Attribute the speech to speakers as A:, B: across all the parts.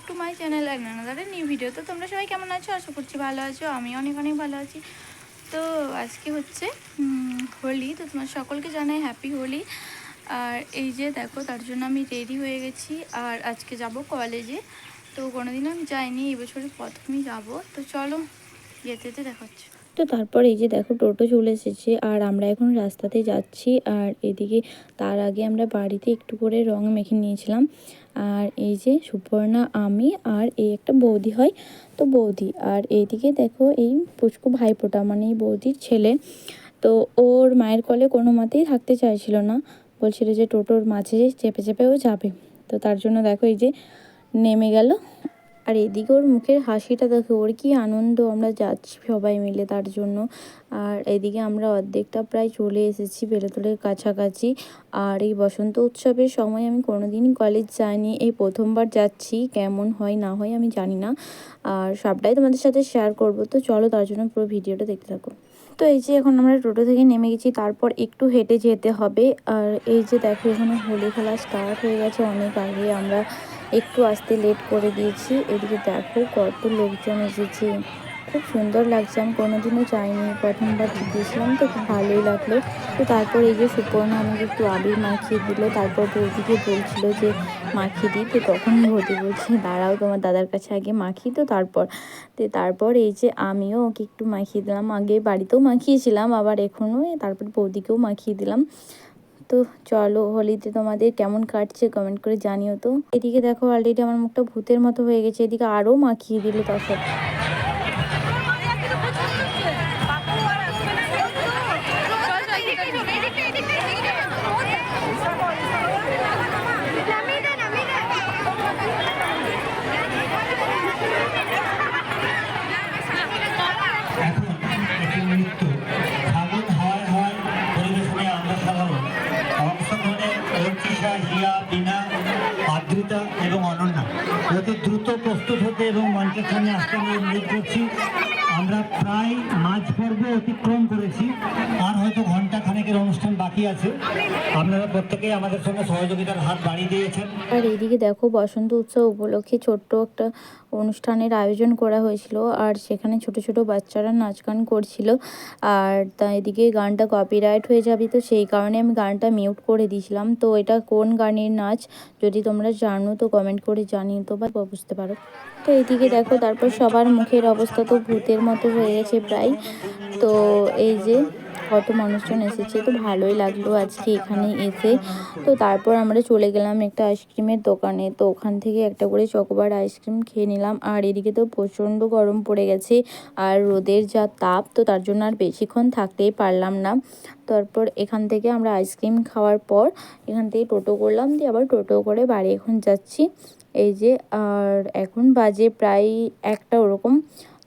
A: Back to my channel এক new video তো তোমরা সবাই কেমন আছো? আশা করছি
B: ভালো আছো। আমি অনেক অনেক ভালো আছি। তো আজকে হচ্ছে হোলি। তো তোমার সকলকে জানাই হ্যাপি হোলি। আর এই যে দেখো, তার জন্য আমি রেডি হয়ে গেছি। আর আজকে যাব কলেজে তো কোনোদিনও আমি যাইনি এবছরে প্রথমেই যাব। তো চলো, যেতে যেতে দেখা হচ্ছে
A: তো তারপর এই যে দেখো টোটো চলে এসেছে আর আমরা এখন রাস্তাতে যাচ্ছি আর এদিকে তার আগে আমরা বাড়িতে একটু করে রং মেখে নিয়েছিলাম। আর এই যে সুপর্ণা, আমি আর এই একটা বৌদি হয়, তো বৌদি। আর এইদিকে দেখো এই পুচকু ভাইপোটা মানে এই বৌদির ছেলে। তো ওর মায়ের কলে কোনো মতেই থাকতে চাইছিল না। বলছিল যে টোটোর মাঝে চেপে চেপেও যাবে। তো তার জন্য দেখো এই যে নেমে গেল আর এদিকে ওর মুখের হাসিটা দেখো ওর কি আনন্দ, আমরা যাচ্ছি সবাই মিলে তার জন্য। আর এদিকে আমরা অর্ধেকটা প্রায় চলে এসেছি বেলতলের কাছাকাছি। আর এই বসন্ত উৎসবের সময় আমি কোনোদিনই কলেজ যাইনি, এই প্রথমবার যাচ্ছি, কেমন হয় না হয় আমি জানি না। আর সবটাই তোমাদের সাথে শেয়ার করব, তো চলো তার জন্য পুরো ভিডিওটা দেখতে থাকো। তো এই যে এখন আমরা টোটো থেকে নেমে গেছি, তারপর একটু হেঁটে যেতে হবে। আর এই যে দেখো এখানে হোলি খেলা স্টার্ট হয়ে গেছে, অনেক আগে আমরা একটু আসতে লেট করে দিয়েছি। এদিকে দেখো কত লোকজন এসেছে। খুব সুন্দর লাগছে, আমি কোনোদিনও যাইনি প্রথমবার গিয়েছিলাম, তো খুব ভালোই লাগল। তো তারপর এই যে সুপর্ণা আমাকে একটু আবির মাখিয়ে দিল, তারপর বৌদিকে বলছিল যে, মাখিয়ে দিই। তো তখন বৌদি বলছে, দাঁড়াও, তোমার দাদার কাছে আগে মাখি তো তারপর। তো তারপর এই যে আমিও ওকে একটু মাখিয়ে দিলাম, আগে বাড়িতেও মাখিয়েছিলাম, আবার এখনও তারপর বৌদিকেও মাখিয়ে দিলাম। তো চলো হোলিতে তোমাদের কেমন কাটছে কমেন্ট করে জানিও তো। এদিকে দেখো অলরেডি আমার মুখটা ভূতের মতো হয়ে গেছে, এদিকে আরও মাখিয়ে দিল তার সাথে।
C: আদ্রিতা এবং অনন্যা। অতি দ্রুত প্রস্তুত হতে এবং মঞ্চের সামনে আসতে আমি অনুরোধ করছি। আমরা প্রায় মাঝ পর্ব অতিক্রম করেছি, আর হয়তো ঘণ্টা খানেকের অনুষ্ঠান বাকি আছে। আপনারা প্রত্যেকেই আমাদের সঙ্গে সহযোগিতার হাত বাড়িয়ে দিয়েছেন।
A: আর এইদিকে দেখো, বসন্ত উৎসব উপলক্ষে ছোট্ট একটা অনুষ্ঠানের আয়োজন করা হয়েছিল, আর সেখানে ছোট ছোট বাচ্চারা নাচ গান করছিল। আর তা এদিকে গানটা কপিরাইট হয়ে যাবে, তো সেই কারণে আমি গানটা মিউট করে দিয়েছিলাম। তো এটা কোন গানের নাচ, যদি তোমরা জানো, তো কমেন্ট করে জানিয়ে তো বা বুঝতে পারো। তো এদিকে দেখো, তারপর সবার মুখের অবস্থা তো ভূতের মতো হয়ে গেছে প্রায়। তো এই যে কত মানুষজন এসেছে, তো ভালোই লাগল আজকে এখানে এসে। তো তারপর আমরা চলে গেলাম একটা আইসক্রিমের দোকানে। তো ওখান থেকে একটা করে চকোবার আইসক্রিম খেয়ে নিলাম। আর এদিকে তো প্রচণ্ড গরম পড়ে গেছে আর রোদের যা তাপ, তো তার জন্য আর বেশিক্ষণ থাকতেই পারলাম না। তারপর এখান থেকে আমরা আইসক্রিম খাওয়ার পর এখান থেকে টোটো করলাম দিয়ে আবার টোটো করে বাড়ি এখন যাচ্ছি। এই যে আর এখন বাজে প্রায় একটা ওরকম।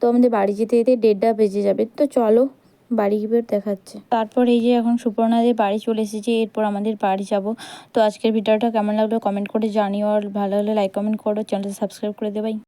A: তো আমাদের বাড়ি যেতে যেতে দেড়টা বেজে যাবে। তো চলো বাড়ি গিয়ে দেখাচ্ছে। তারপর এই যে এখন সুপর্ণাদের বাড়ি চলে এসেছি, এরপর আমাদের বাড়ি যাব। তো আজকের ভিডিওটা কেমন লাগল কমেন্ট করে জানিও আর ভালো হলে লাইক কমেন্ট করো চ্যানেলটা সাবস্ক্রাইব করে দেবাই